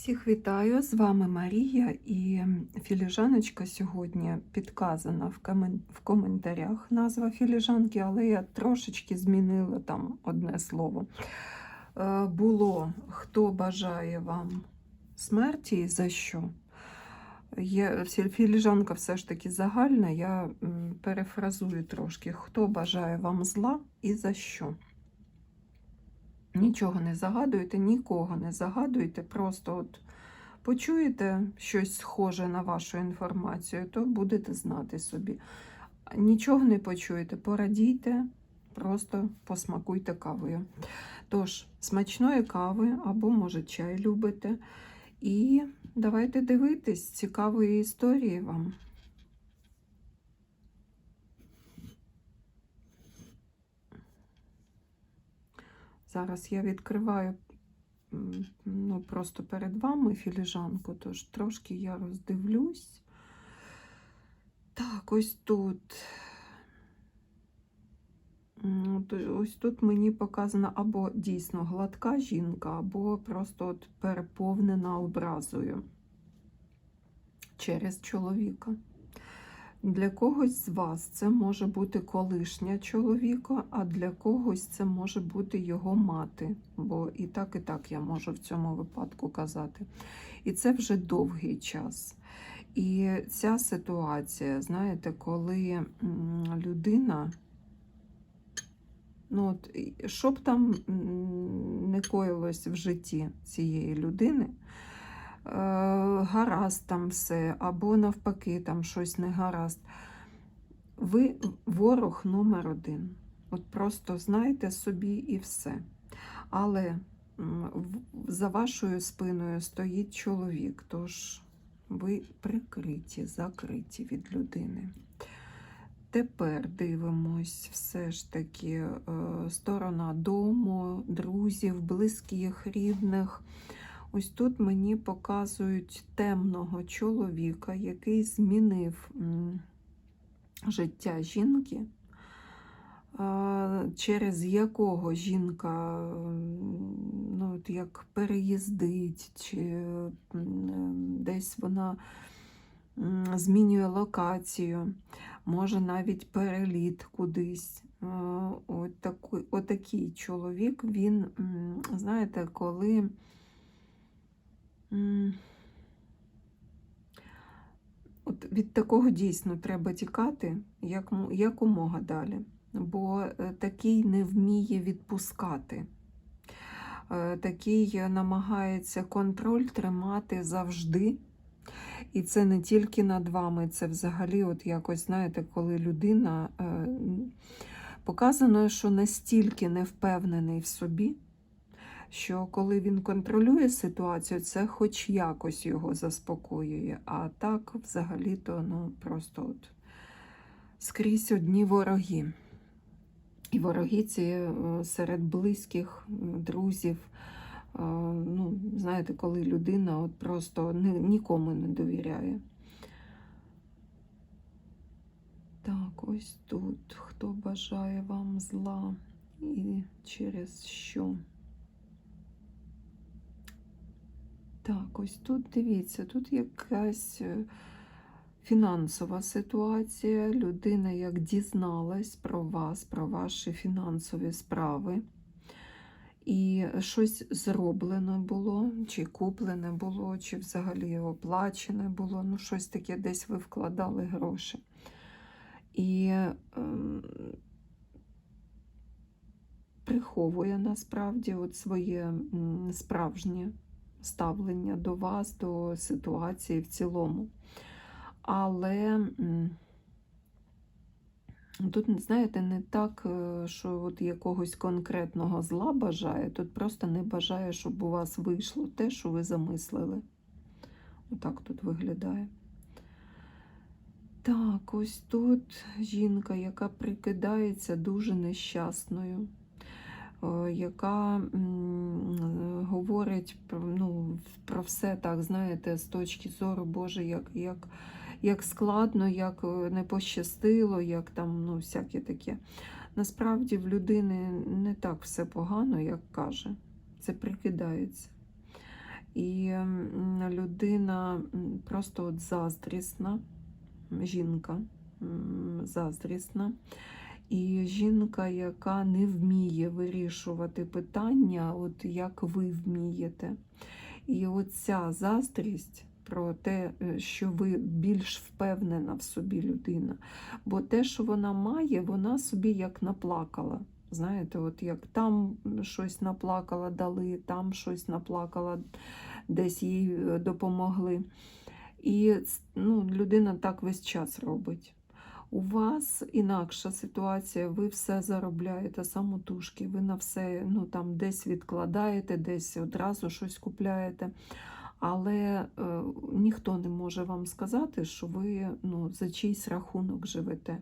Всіх вітаю! З вами Марія і філіжаночка сьогодні підказана в, комен... в коментарях назва філіжанки, але я трошечки змінила там одне слово. Е, Було хто бажає вам смерті і за що? Є філіжанка все ж таки загальна, я перефразую трошки. Хто бажає вам зла і за що? Нічого не загадуйте, нікого не загадуйте, просто от почуєте щось схоже на вашу інформацію, то будете знати собі. Нічого не почуєте, порадійте, просто посмакуйте кавою. Тож, смачної кави або, може, чай любите. І давайте дивитись цікавої історії вам. Зараз я відкриваю ну, просто перед вами філіжанку, тож трошки я роздивлюсь. Так, ось тут. Ось тут мені показана або дійсно гладка жінка, або просто от переповнена образою через чоловіка. Для когось з вас це може бути колишня чоловіка, а для когось це може бути його мати. Бо і так, і так я можу в цьому випадку казати. І це вже довгий час. І ця ситуація, знаєте, коли людина, ну от, що б там не коїлось в житті цієї людини, гаразд там все, або навпаки, там щось не гаразд. Ви ворог номер один. От просто знайте собі і все. Але за вашою спиною стоїть чоловік, тож ви прикриті, закриті від людини. Тепер дивимось все ж таки е, сторона дому, друзів, близьких, рідних. Ось тут мені показують темного чоловіка, який змінив життя жінки, через якого жінка ну, як переїздить, чи десь вона змінює локацію, може навіть переліт кудись. Е, От такий, отакий чоловік, він, знаєте, коли. От від такого дійсно треба тікати як, якомога далі, бо е, такий не вміє відпускати. Е, Такий намагається контроль тримати завжди. І це не тільки над вами, це взагалі, от якось, знаєте, коли людина е, показано, що настільки не впевнений в собі, що коли він контролює ситуацію, це хоч якось його заспокоює. А так, взагалі-то, ну, просто от скрізь одні вороги. І вороги ці е, серед близьких друзів. Е, Ну, знаєте, коли людина от просто нікому не довіряє. Так, ось тут. Хто бажає вам зла і через що? Так, ось тут дивіться, тут якась е, фінансова ситуація. Людина як дізналась про вас, про ваші фінансові справи. І щось зроблено було, чи куплене було, чи взагалі оплачене було. Ну, щось таке десь ви вкладали гроші. І ем, приховує насправді от своє справжнє ставлення до вас, до ситуації в цілому. Але тут, знаєте, не так, е, що от якогось конкретного зла бажає, тут просто не бажає, щоб у вас вийшло те, що ви замислили. Отак тут виглядає. Так, ось тут жінка, яка прикидається дуже нещасною, яка говорить про, ну, про все так, знаєте, з точки зору Боже, як, як, як складно, як е, не пощастило, як там, ну, всяке таке. Насправді в людини не так все погано, як каже. Це прикидається. І людина просто от заздрісна, жінка заздрісна. І жінка, яка не вміє вирішувати питання, от як ви вмієте. І оця заздрість про те, е, що ви більш впевнена в собі людина. Бо те, що вона має, вона собі як наплакала. Знаєте, от як там щось наплакала, дали, там щось наплакала, десь їй е, допомогли. І ну, людина так весь час робить. У вас інакша ситуація, ви все заробляєте самотужки, ви на все ну, там, десь відкладаєте, десь одразу щось купляєте. Але е, ніхто не може вам сказати, що ви ну, за чийсь рахунок живете.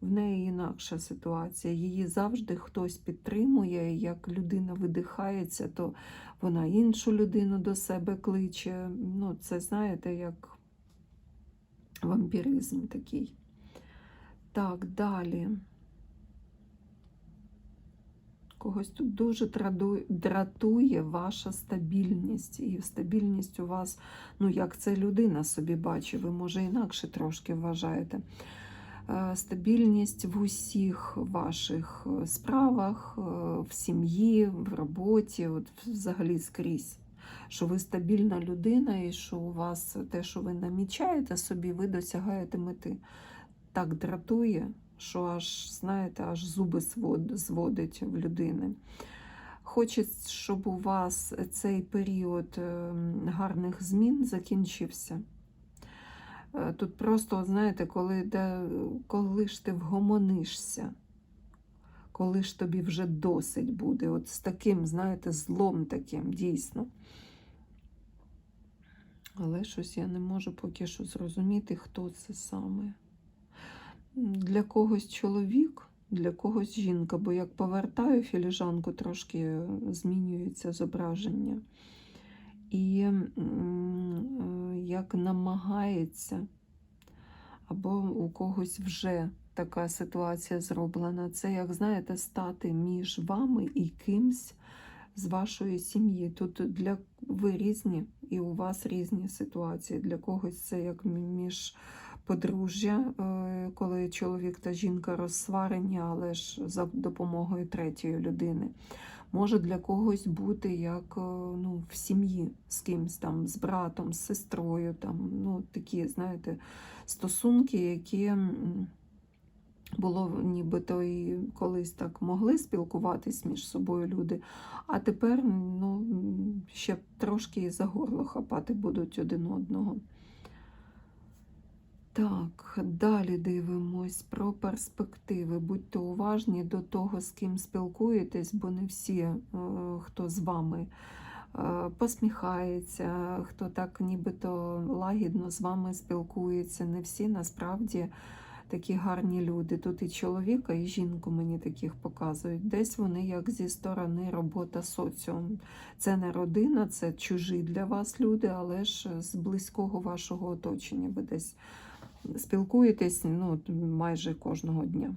В неї інакша ситуація. Її завжди хтось підтримує. Як людина видихається, то вона іншу людину до себе кличе. Ну, це знаєте, як вампіризм такий. Так, далі. Когось тут дуже дратує ваша стабільність. І стабільність у вас, ну як це людина собі бачить, ви може інакше трошки вважаєте. Е, Стабільність в усіх ваших е, справах, е, в сім'ї, в роботі, от взагалі скрізь. Що ви стабільна людина, і що у вас те, що ви намічаєте собі, ви досягаєте мети. Так дратує, що аж, знаєте, аж зуби зводить в людини. Хочеться, щоб у вас цей період ем, гарних змін закінчився. Е, Тут просто, знаєте, коли, де, коли ж ти вгомонишся, коли ж тобі вже досить буде, от з таким, знаєте, злом таким, дійсно. Але щось я не можу поки що зрозуміти, хто це саме. Для когось чоловік, для когось жінка, бо як повертаю філіжанку, трошки змінюється зображення. І е, як намагається, або у когось вже така ситуація зроблена. Це, як знаєте, стати між вами і кимсь з вашої сім'ї. Тут для ви різні, і у вас різні ситуації. Для когось це як між подружжя, е, коли чоловік та жінка розсварені, але ж за допомогою третьої людини. Може для когось бути як е, ну, в сім'ї з кимсь там, з братом, з сестрою, там, ну, такі, знаєте, стосунки, які було нібито і колись так могли спілкуватись між собою люди, а тепер ну, ще трошки за горло хапати будуть один одного. Так, далі дивимось про перспективи. Будьте уважні до того, з ким спілкуєтесь, бо не всі, е, хто з вами е, посміхається, хто так нібито лагідно з вами спілкується, не всі насправді такі гарні люди. Тут і чоловіка, і жінку мені таких показують. Десь вони як зі сторони робота соціум. Це не родина, це чужі для вас люди, але ж з близького вашого оточення ви десь спілкуєтесь ну, майже кожного дня.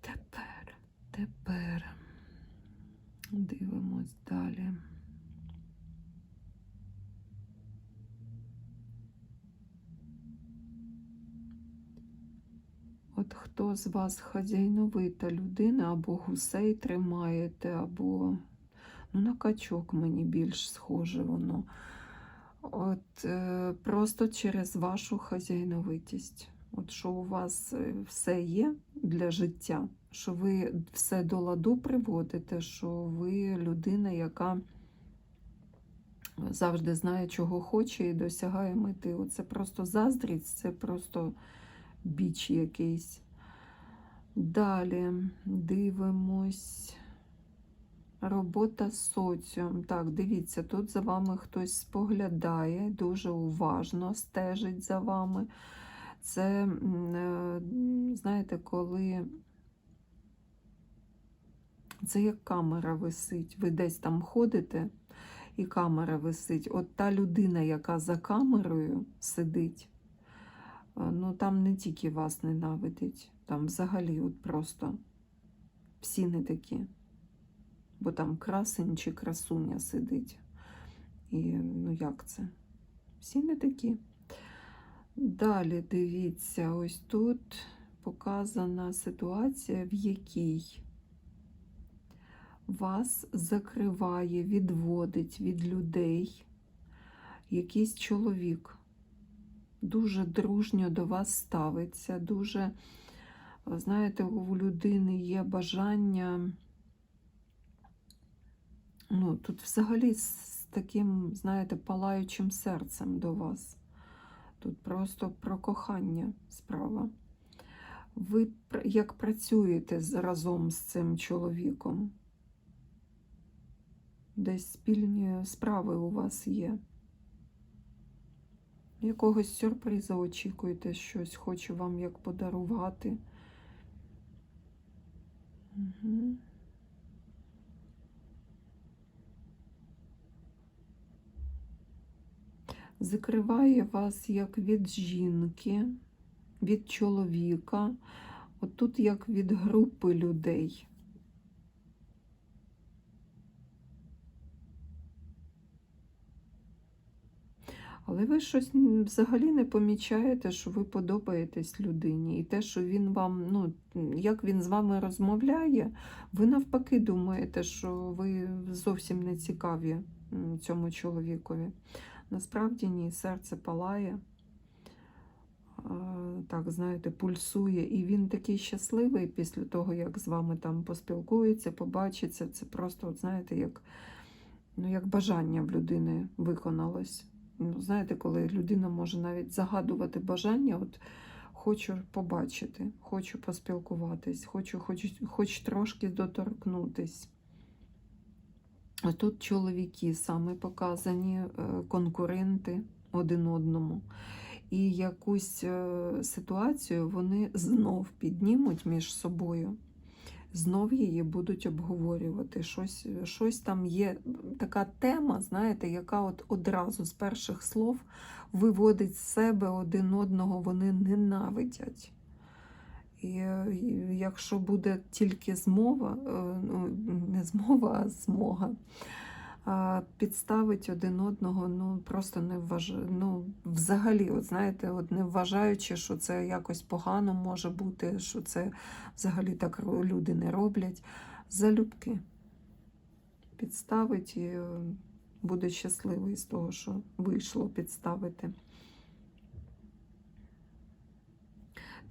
Тепер, тепер дивимось далі. От хто з вас хазяйновита людина, або гусей тримаєте, або ну, на качок мені більш схоже воно. От е, просто через вашу хазяйновитість. От що у вас е, все є для життя, що ви все до ладу приводите, що ви людина, яка завжди знає, чого хоче і досягає мети. Оце просто заздрість, це просто біч якийсь. Далі дивимось. Робота з соціум. Так, дивіться, тут за вами хтось споглядає, дуже уважно стежить за вами. Це, е, знаєте, коли це як камера висить. Ви десь там ходите, і камера висить. От та людина, яка за камерою сидить, е, ну там не тільки вас ненавидить, там взагалі от просто всі не такі бо там красень чи красуня сидить. І ну як це? Всі не такі. Далі дивіться, ось тут показана ситуація, в якій вас закриває, відводить від людей якийсь чоловік. Дуже дружньо до вас ставиться, дуже, знаєте, у людини є бажання. Ну, тут взагалі з таким, знаєте, палаючим серцем до вас. Тут просто про кохання справа. Ви як працюєте разом з цим чоловіком? Десь спільні справи у вас є. Якогось сюрпризу очікуєте, щось хочу вам як подарувати. Угу. Закриває вас як від жінки, від чоловіка, отут як від групи людей. Але ви щось взагалі не помічаєте, що ви подобаєтесь людині. І те, що він вам, ну, як він з вами розмовляє, ви навпаки думаєте, що ви зовсім не цікаві цьому чоловікові. Насправді ні, серце палає, так, знаєте, пульсує, і він такий щасливий після того, як з вами там поспілкується, побачиться. Це просто, от, знаєте, як, ну, як бажання в людини виконалось. Ну, знаєте, коли людина може навіть загадувати бажання, от хочу побачити, хочу поспілкуватись, хочу хоч, хоч трошки доторкнутись. Тут чоловіки саме показані, е, конкуренти один одному. І якусь е, ситуацію вони знов піднімуть між собою, знов її будуть обговорювати. Щось, щось там є така тема, знаєте, яка от одразу з перших слов виводить з себе один одного, вони ненавидять. І е, якщо буде тільки змова, е, ну, не змова, а змога, підставить один одного, ну просто не вважаю, ну, взагалі, от знаєте, от не вважаючи, що це якось погано може бути, що це взагалі так люди не роблять. Залюбки підставить і е, буде щасливий з того, що вийшло підставити.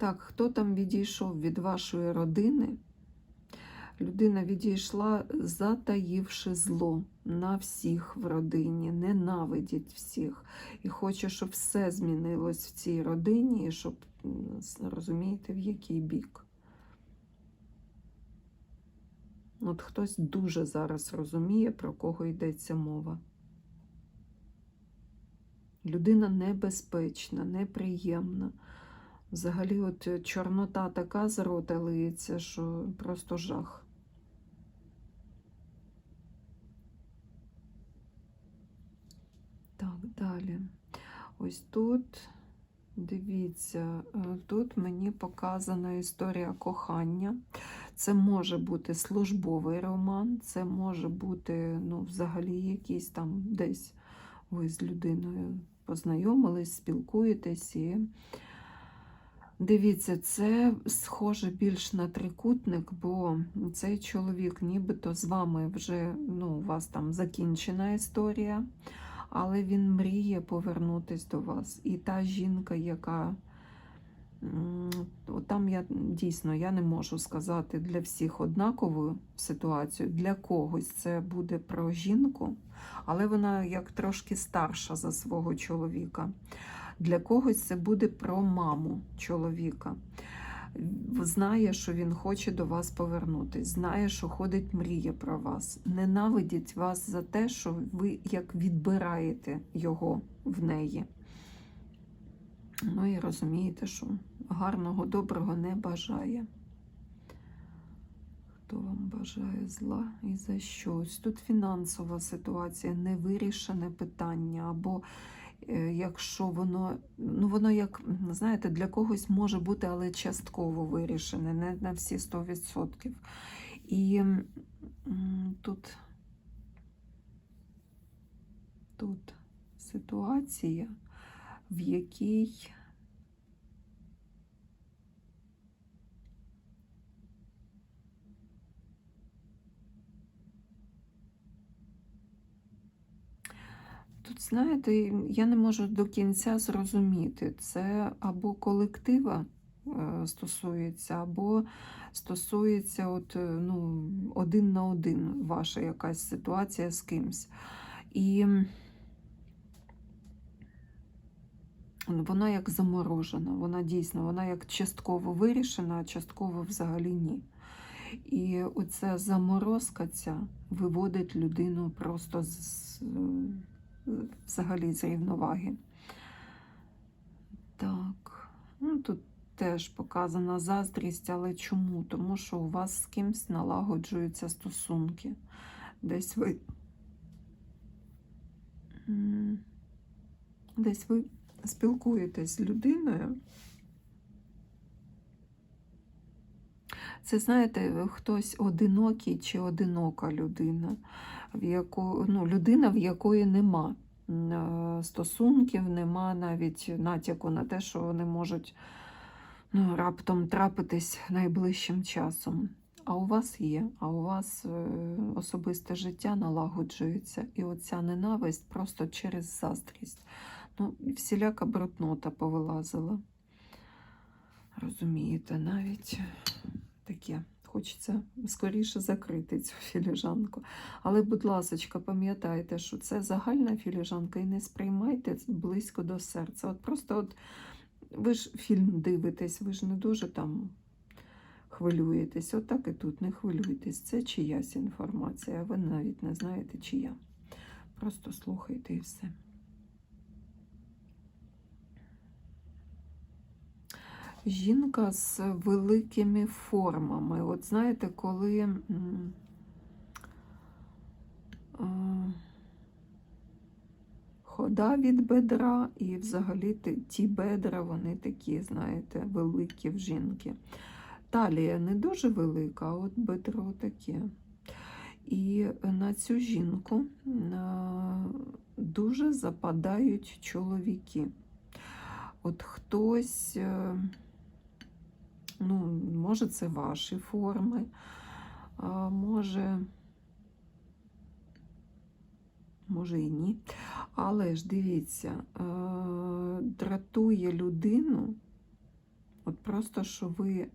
Так, хто там відійшов від вашої родини? Людина відійшла, затаївши зло на всіх в родині, ненавидить всіх і хоче, щоб все змінилось в цій родині, і щоб розумієте, в який бік. От хтось дуже зараз розуміє, про кого йдеться мова. Людина небезпечна, неприємна. Взагалі, от е, чорнота така з рота лиється, що просто жах. Так, далі. Ось тут, дивіться, е, тут мені показана історія кохання. Це може бути службовий роман, це може бути, ну, взагалі, якийсь там десь ви з людиною познайомились, спілкуєтесь і. Дивіться, це схоже більш на трикутник, бо цей чоловік нібито з вами вже ну, у вас там закінчена історія, але він мріє повернутись до вас. І та жінка, яка там я дійсно я не можу сказати для всіх однакову ситуацію. Для когось це буде про жінку, але вона як трошки старша за свого чоловіка. Для когось це буде про маму чоловіка. Знає, що він хоче до вас повернутись, знає, що ходить мрія про вас. Ненавидить вас за те, що ви як відбираєте його в неї. Ну і розумієте, що гарного, доброго не бажає. Хто вам бажає зла і за щось? Тут фінансова ситуація, невирішене питання, або якщо воно, ну воно як, знаєте, для когось може бути, але частково вирішене, не на всі 100%. І тут тут ситуація, в якій Тут, знаєте, я не можу до кінця зрозуміти, це або колектива е, стосується, або стосується от, е, ну, один на один ваша якась ситуація з кимсь. І вона як заморожена, вона дійсно, вона як частково вирішена, а частково взагалі ні. І оця заморозка ця виводить людину просто з, з- взагалі з рівноваги. Так, ну тут теж показана заздрість, але чому? Тому що у вас з кимсь налагоджуються стосунки. Десь ви. Десь ви спілкуєтесь з людиною. Це, знаєте, хтось одинокий чи одинока людина, в яку, ну, людина, в якої нема е, стосунків, нема навіть натяку на те, що вони можуть ну, раптом трапитись найближчим часом. А у вас є, а у вас е, особисте життя налагоджується, і оця ненависть просто через заздрість. Ну, всіляка бруднота повилазила. Розумієте, навіть таке. Хочеться скоріше закрити цю філіжанку. Але, будь ласка, пам'ятайте, що це загальна філіжанка і не сприймайте близько до серця. От просто от ви ж фільм дивитесь, ви ж не дуже там хвилюєтесь. От так і тут не хвилюйтесь. Це чиясь інформація, а ви навіть не знаєте, чия. Просто слухайте і все. Жінка з великими формами. От знаєте, коли е, хода від бедра, і взагалі ті- бедра, вони такі, знаєте, великі в жінки. Талія не дуже велика, а от бедро таке. І на цю жінку е, дуже западають чоловіки. От хтось, е, ну, може, це ваші форми, а може, може і ні. Але ж дивіться, е, дратує людину, от просто що ви, е,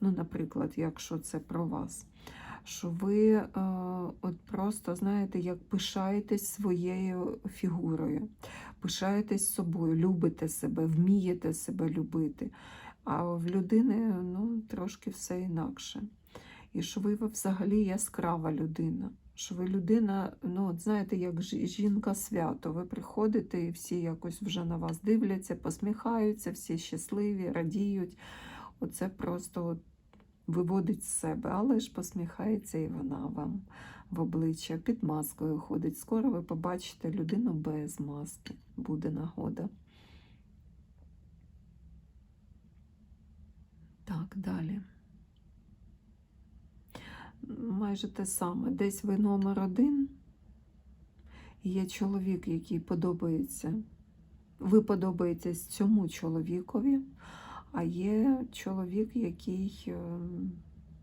ну, наприклад, якщо це про вас, що ви е, от просто, знаєте, як пишаєтесь своєю фігурою, пишаєтесь собою, любите себе, вмієте себе любити. А в людини ну, трошки все інакше. І що ви взагалі яскрава людина. Що ви людина, ну, от знаєте, як жінка свято. Ви приходите і всі якось вже на вас дивляться, посміхаються, всі щасливі, радіють. Оце просто от виводить з себе, але ж посміхається і вона вам в обличчя під маскою ходить. Скоро ви побачите людину без маски. Буде нагода. Так, далі. Майже те саме. Десь ви номер один. Є чоловік, який подобається. Ви подобаєтесь цьому чоловікові, а є чоловік, який ем,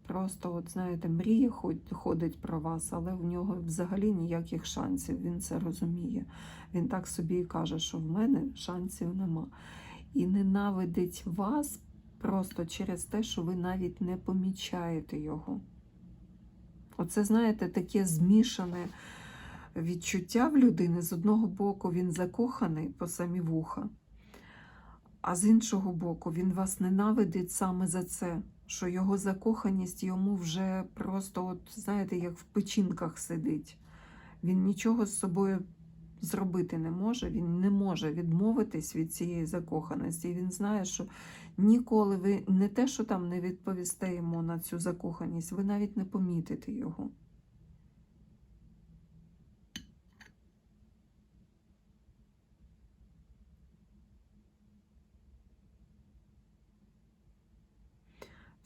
просто, от знаєте, мріє, ходить про вас, але в нього взагалі ніяких шансів. Він це розуміє. Він так собі і каже, що в мене шансів нема. І ненавидить вас просто через те, що ви навіть не помічаєте його. Оце, знаєте, таке змішане відчуття в людини. З одного боку, він закоханий по самі вуха, а з іншого боку, він вас ненавидить саме за це, що його закоханість йому вже просто, от, знаєте, як в печінках сидить. Він нічого з собою зробити не може, він не може відмовитись від цієї закоханості. І він знає, що ніколи ви не те, що там не відповісте йому на цю закоханість, ви навіть не помітите його.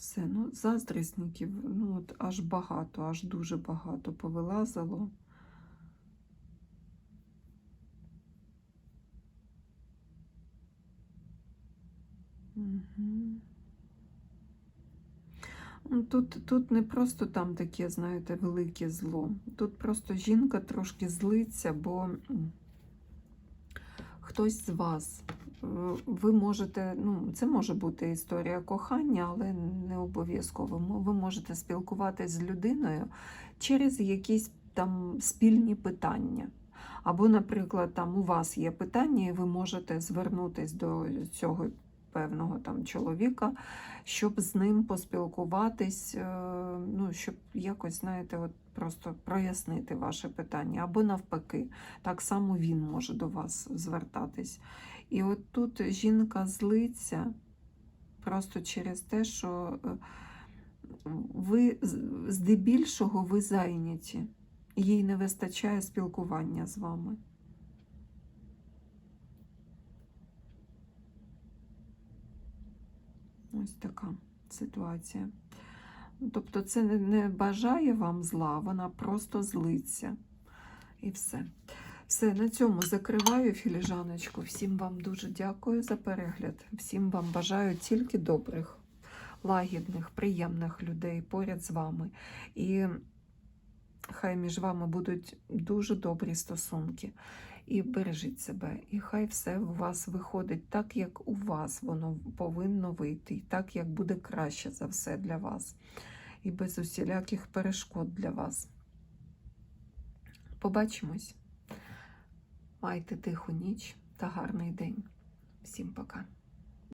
Все, ну, заздрісників, ну от аж багато, аж дуже багато повилазило. Тут, тут не просто там таке, знаєте, велике зло. Тут просто жінка трошки злиться, бо хтось з вас. е, Ви можете, ну, це може бути історія кохання, але не обов'язково. Ви можете спілкуватись з людиною через якісь там спільні питання. Або, наприклад, там у вас є питання, і ви можете звернутися до цього певного там чоловіка, щоб з ним поспілкуватись, е, ну, щоб якось, знаєте, от просто прояснити ваше питання. Або навпаки, так само він може до вас звертатись. І от тут жінка злиться просто через те, що е, ви здебільшого ви зайняті. Їй не вистачає спілкування з вами. Ось така ситуація. Тобто це не- бажає вам зла, вона просто злиться. І все. Все, на цьому закриваю філіжаночку. Всім вам дуже дякую за перегляд. Всім вам бажаю тільки добрих, лагідних, приємних людей поряд з вами. І хай між вами будуть дуже добрі стосунки. І бережіть себе. І хай все у вас виходить так, як у вас воно повинно вийти, так, як буде краще за все для вас. І без усіляких перешкод для вас. Побачимось. Майте тиху ніч та гарний день. Всім пока.